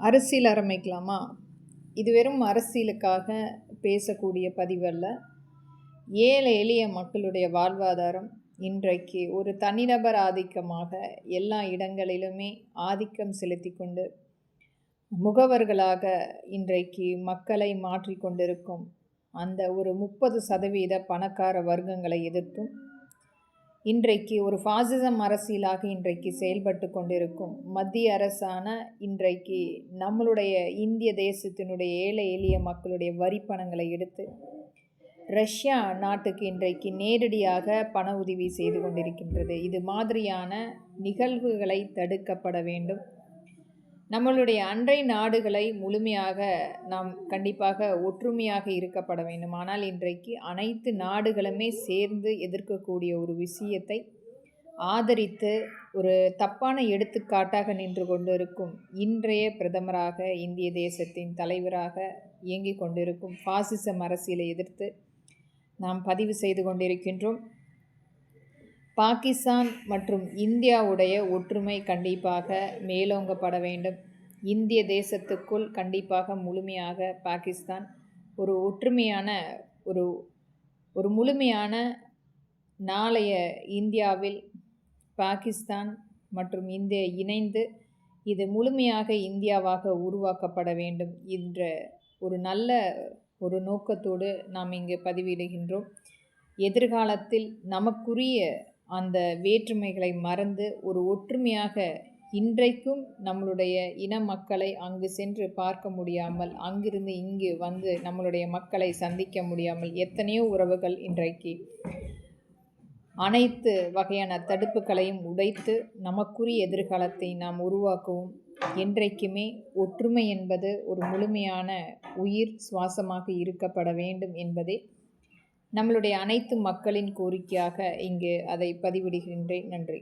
அரசியல் ஆரம்பிக்கலாமா? இது வெறும் அரசியலுக்காக பேசக்கூடிய பதிவல்ல. ஏழை எளிய மக்களுடைய வாழ்வாதாரம் இன்றைக்கு ஒரு தனிநபர் ஆதிக்கமாக எல்லா இடங்களிலுமே ஆதிக்கம் செலுத்தி கொண்டு முகவர்களாக இன்றைக்கு மக்களை மாற்றிக்கொண்டிருக்கும் அந்த ஒரு முப்பது சதவீத பணக்கார வர்க்கங்களை எதிர்த்தும் இன்றைக்கு ஒரு ஃபாசிசம் அரசியலாக இன்றைக்கு செயல்பட்டு கொண்டிருக்கும் மத்திய அரசான இன்றைக்கு நம்மளுடைய இந்திய தேசத்தினுடைய ஏழை எளிய மக்களுடைய வரி பணங்களை எடுத்து ரஷ்யா நாட்டுக்கு இன்றைக்கு நேரடியாக பண உதவி செய்து கொண்டிருக்கின்றது. இது மாதிரியான நிகழ்வுகளை தடுக்கப்பட வேண்டும். நம்மளுடைய அன்றை நாடுகளை முழுமையாக நாம் கண்டிப்பாக ஒற்றுமையாக இருக்கப்பட வேண்டும். ஆனால் இன்றைக்கு அனைத்து நாடுகளுமே சேர்ந்து எதிர்க்கக்கூடிய ஒரு விஷயத்தை ஆதரித்து ஒரு தப்பான எடுத்துக்காட்டாக நின்று கொண்டிருக்கும் இன்றைய பிரதமராக இந்திய தேசத்தின் தலைவராக இயங்கிக் கொண்டிருக்கும் பாசிசம் அரசியலை எதிர்த்து நாம் பதிவு செய்து கொண்டிருக்கின்றோம். பாகிஸ்தான் மற்றும் இந்தியாவுடைய ஒற்றுமை கண்டிப்பாக மேலோங்கப்பட வேண்டும். இந்திய தேசத்துக்குள் கண்டிப்பாக முழுமையாக பாகிஸ்தான் ஒரு ஒற்றுமையான ஒரு ஒரு முழுமையான நாளைய இந்தியாவில் பாகிஸ்தான் மற்றும் இந்திய இணைந்து இது முழுமையாக இந்தியாவாக உருவாக்கப்பட வேண்டும் என்ற ஒரு நல்ல ஒரு நோக்கத்தோடு நாம் இங்கு பதிவிடுகின்றோம். எதிர்காலத்தில் நமக்குரிய அந்த வேற்றுமைகளை மறந்து ஒரு ஒற்றுமையாக இன்றைக்கும் நம்மளுடைய இன மக்களை அங்கு சென்று பார்க்க முடியாமல் அங்கிருந்து இங்கு வந்து நம்மளுடைய மக்களை சந்திக்க முடியாமல் எத்தனையோ உறவுகள் இன்றைக்கு அனைத்து வகையான தடுப்புகளையும் உடைத்து நமக்குரிய எதிர்காலத்தை நாம் உருவாக்கவும். என்றைக்குமே ஒற்றுமை என்பது ஒரு முழுமையான உயிர் சுவாசமாக இருக்கப்பட வேண்டும் என்பதே நம்மளுடைய அனைத்து மக்களின் கோரிக்கையாக இங்கு அதை பதிவிடுகின்றேன். நன்றி.